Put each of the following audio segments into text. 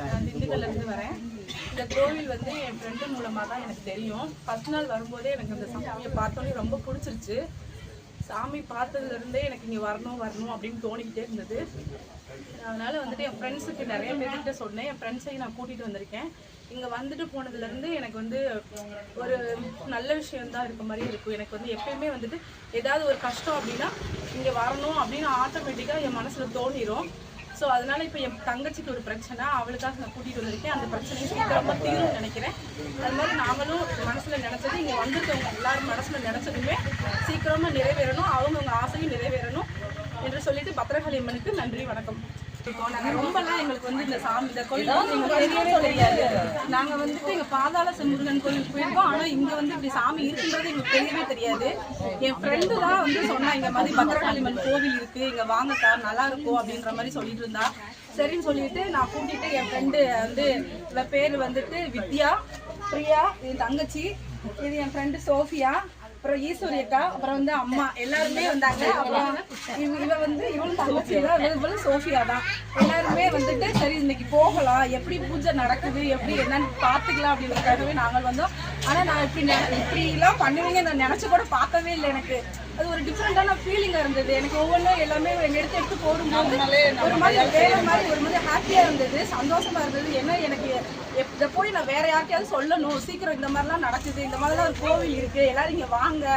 நான் திண்டுக்கல்ல இருந்து வரேன். இந்த கோவில் வந்து என் ஃப்ரெண்டு மூலமாக தான் எனக்கு தெரியும். ஃபர்ஸ்ட் நாள் வரும்போதே எனக்கு இந்த சாமியை பார்த்தோன்னே ரொம்ப பிடிச்சிருச்சு. சாமி பார்த்ததுல இருந்தே எனக்கு இங்கே வரணும் வரணும் அப்படின்னு தோணிக்கிட்டே இருந்தது. அதனால வந்துட்டு என் ஃப்ரெண்ட்ஸுக்கு நிறைய பேர்கிட்ட சொன்னேன். என் ஃப்ரெண்ட்ஸையும் நான் கூட்டிகிட்டு வந்திருக்கேன். இங்கே வந்துட்டு போனதுலேருந்து எனக்கு வந்து ஒரு நல்ல விஷயம்தான் இருக்க மாதிரி இருக்கும். எனக்கு வந்து எப்பயுமே வந்துட்டு ஏதாவது ஒரு கஷ்டம் அப்படின்னா இங்கே வரணும் அப்படின்னு ஆட்டோமேட்டிக்காக என் மனசில் தோணிடும் ஸோ அதனால இப்போ என் தங்கச்சிக்கு ஒரு பிரச்சனை. அவளுக்காக நான் கூட்டிகிட்டு வந்திருக்கேன். அந்த பிரச்சனையை சீக்கிரமாக தீரும் நினைக்கிறேன். அது மாதிரி நாங்களும் மனசில் நினச்சது இங்கே வந்திருக்கவங்க எல்லாரும் மனசில் நினச்சதுமே சீக்கிரமாக நிறைவேறணும். அவங்கவுங்க ஆசையும் நிறைவேறணும் என்று சொல்லிட்டு பத்திரகாளி அம்மனுக்கு நன்றி வணக்கம். நாங்க ரொம்பலாம் எங்களுக்கு வந்து இந்த சாமி இந்த கோயில் வந்து எங்களுக்கு தெரியவே தெரியாது. நாங்கள் வந்துட்டு எங்க பாதாள முருகன் கோயிலுக்கு போயிருக்கோம். ஆனா இங்க வந்து இப்படி சாமி இருக்குன்றது எங்களுக்கு தெரியவே தெரியாது. என் ஃப்ரெண்டு தான் வந்து சொன்னா இந்த மாதிரி பத்திரகாளிமன் கோவில் இருக்கு. இங்க வாங்கக்கா நல்லா இருக்கும் அப்படின்ற மாதிரி சொல்லிட்டு இருந்தா. சரின்னு சொல்லிட்டு நான் கூட்டிட்டு என் ஃப்ரெண்டு வந்து இவ பேர் வந்துட்டு வித்யா பிரியா என் தங்கச்சி இது என் ஃப்ரெண்டு சோஃபியா. அப்புறம் ஈஸ்வரி அக்கா அப்புறம் வந்து அம்மா. எல்லாருமே வந்தாங்க. அப்புறம் இவ வந்து இவளும் தங்கச்சி தான். இவளும் சோஃபியா தான். எல்லாருமே வந்துட்டு சரி இன்னைக்கு போகலாம். எப்படி பூஜை நடக்குது? எப்படி என்னன்னு பார்த்துக்கலாம் அப்படின்றதுக்காகவே நாங்கள் வந்தோம். ஆனா நான் இப்படி இப்படிலாம் பண்ணுவீங்க நான் நினைச்சு கூட பார்க்கவே இல்லை எனக்கு. அது ஒரு டிஃப்ரெண்டான ஃபீலிங்கா இருந்தது. எனக்கு ஒவ்வொன்றும் எல்லாமே எடுத்து எடுத்து போடும்போது ஒரு மாதிரி வேற மாதிரி ஒரு மாதிரி ஹாப்பியா இருந்தது. சந்தோஷமா இருந்தது. ஏன்னா எனக்கு இதை போய் நான் வேற யார்கிட்டயாவது சொல்லணும். சீக்கிரம் இந்த மாதிரிலாம் நடக்குது. இந்த மாதிரிலாம் ஒரு கோவில் இருக்கு. எல்லாரும் இங்க வாங்க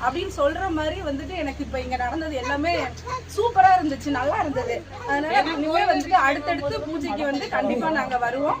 அப்படின்னு சொல்ற மாதிரி வந்துட்டு எனக்கு இப்ப இங்க நடந்தது எல்லாமே சூப்பரா இருந்துச்சு நல்லா இருந்தது. அதனால இனிமே வந்துட்டு அடுத்தடுத்து பூஜைக்கு வந்து கண்டிப்பா நாங்க வருவோம்.